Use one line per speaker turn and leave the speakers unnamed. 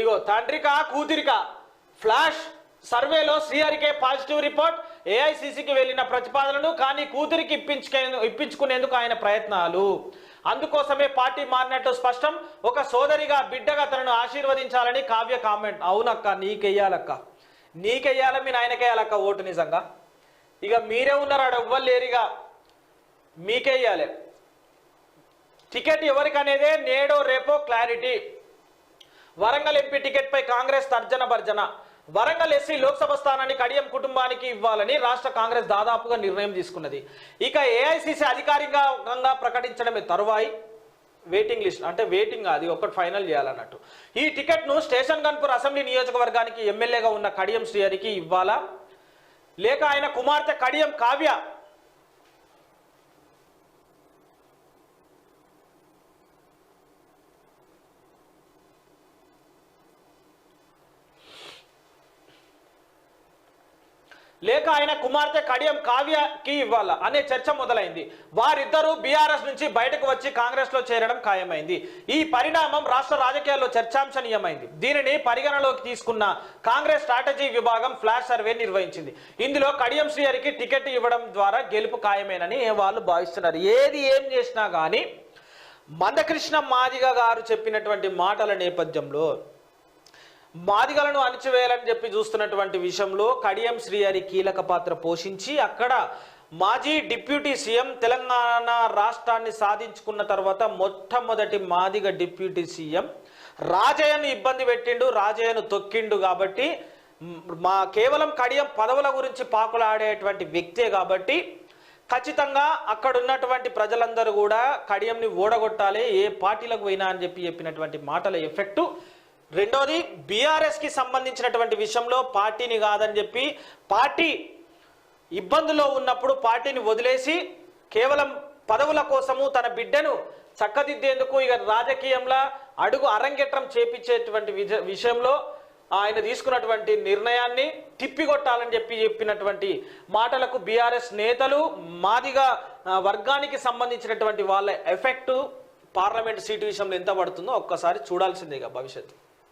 ఇగో తండ్రికా కూతురిక flash సర్వేలో శ్రీహరికే positive report ఏఐసిసికి వెళ్ళిన ప్రతిపాదనలు కానీ కూతురికి ఇప్పించుకే ఇప్పించుకునేందుకు ఆయన ప్రయత్నాలు. అందుకోసమే పార్టీ మారినట్టు స్పష్టం ఒక సోదరిగా బిడ్డగా తనను ఆశీర్వదించాలని కావ్య కామెంట్. అవునక్క నీకెయ్యాలక్క. నీకెయ్యాల మీ నాయనకేయాలక్క ఓటు నిజంగా. ఇక మీరే ఉన్నారు ఆడ ఎవ్వరు లేరుగా. మీకేయాలి టికెట్ ఎవరికనేదే నేడో రేపో క్లారిటీ. వరంగల్ ఎంపీ టికెట్ పై కాంగ్రెస్ తర్జన భర్జన. వరంగల్ ఎస్సీ లోక్సభ స్థానాన్ని కడియం కుటుంబానికి ఇవ్వాలని రాష్ట్ర కాంగ్రెస్ దాదాపుగా నిర్ణయం తీసుకున్నది. ఇక ఏఐసిసి అధికారికంగా ప్రకటించడమే తరువాయి. వెయిటింగ్ లిస్ట్ అంటే వెయిటింగ్ అది ఒకటి ఫైనల్ చేయాలన్నట్టు. ఈ టికెట్ను స్టేషన్ గన్పూర్ అసెంబ్లీ నియోజకవర్గానికి ఎమ్మెల్యేగా ఉన్న కడియం శ్రీహరికి ఇవ్వాలా? లేక ఆయన కుమార్తె కడియం కావ్య లేక ఆయన కుమార్తె కడియం కావ్యకి ఇవ్వాలా అనే చర్చ మొదలైంది. వారిద్దరూ బీఆర్ఎస్ నుంచి బయటకు వచ్చి కాంగ్రెస్లో చేరడం ఖాయమైంది. ఈ పరిణామం రాష్ట్ర రాజకీయాల్లో చర్చాంశనీయమైంది. దీనిని పరిగణలోకి తీసుకున్న కాంగ్రెస్ స్ట్రాటజీ విభాగం ఫ్లాష్ సర్వే నిర్వహించింది. ఇందులో కడియం శ్రీహరికి టికెట్ ఇవ్వడం ద్వారా గెలుపు ఖాయమేనని వాళ్ళు భావిస్తున్నారు. ఏది ఏం చేసినా కానీ మందకృష్ణ మాదిగ గారు చెప్పినటువంటి మాటల నేపథ్యంలో మాదిగలను అణిచివేయాలని చెప్పి చూస్తున్నటువంటి విషయంలో కడియం శ్రీహరి కీలక పాత్ర పోషించి అక్కడ మాజీ డిప్యూటీ సీఎం తెలంగాణ రాష్ట్రాన్ని సాధించుకున్న తర్వాత మొట్టమొదటి మాదిగ డిప్యూటీ సీఎం. రాజయ్యను ఇబ్బంది పెట్టిండు రాజయ్యను తొక్కిండు కాబట్టి మా కేవలం కడియం పదవుల గురించి పాకులాడేటువంటి వ్యక్తే కాబట్టి ఖచ్చితంగా అక్కడ ఉన్నటువంటి ప్రజలందరూ కూడా కడియంని ఓడగొట్టాలి ఏ పార్టీలకు పోయినా అని చెప్పి చెప్పినటువంటి మాటల ఎఫెక్టు రెండోది బీఆర్ఎస్కి సంబంధించినటువంటి విషయంలో పార్టీని కాదని చెప్పి పార్టీ ఇబ్బందుల్లో ఉన్నప్పుడు పార్టీని వదిలేసి కేవలం పదవుల కోసము తన బిడ్డను చక్కదిద్దేందుకు ఇక రాజకీయంలో అడుగు అరంగేట్రం చేపించేటువంటి విషయంలో ఆయన తీసుకున్నటువంటి నిర్ణయాన్ని తిప్పికొట్టాలని చెప్పి చెప్పినటువంటి మాటలకు బీఆర్ఎస్ నేతలు మాదిగా వర్గానికి సంబంధించినటువంటి వాళ్ళ ఎఫెక్టు పార్లమెంట్ సీటు విషయంలో ఎంత పడుతుందో ఒక్కసారి చూడాల్సిందేగా భవిష్యత్తు.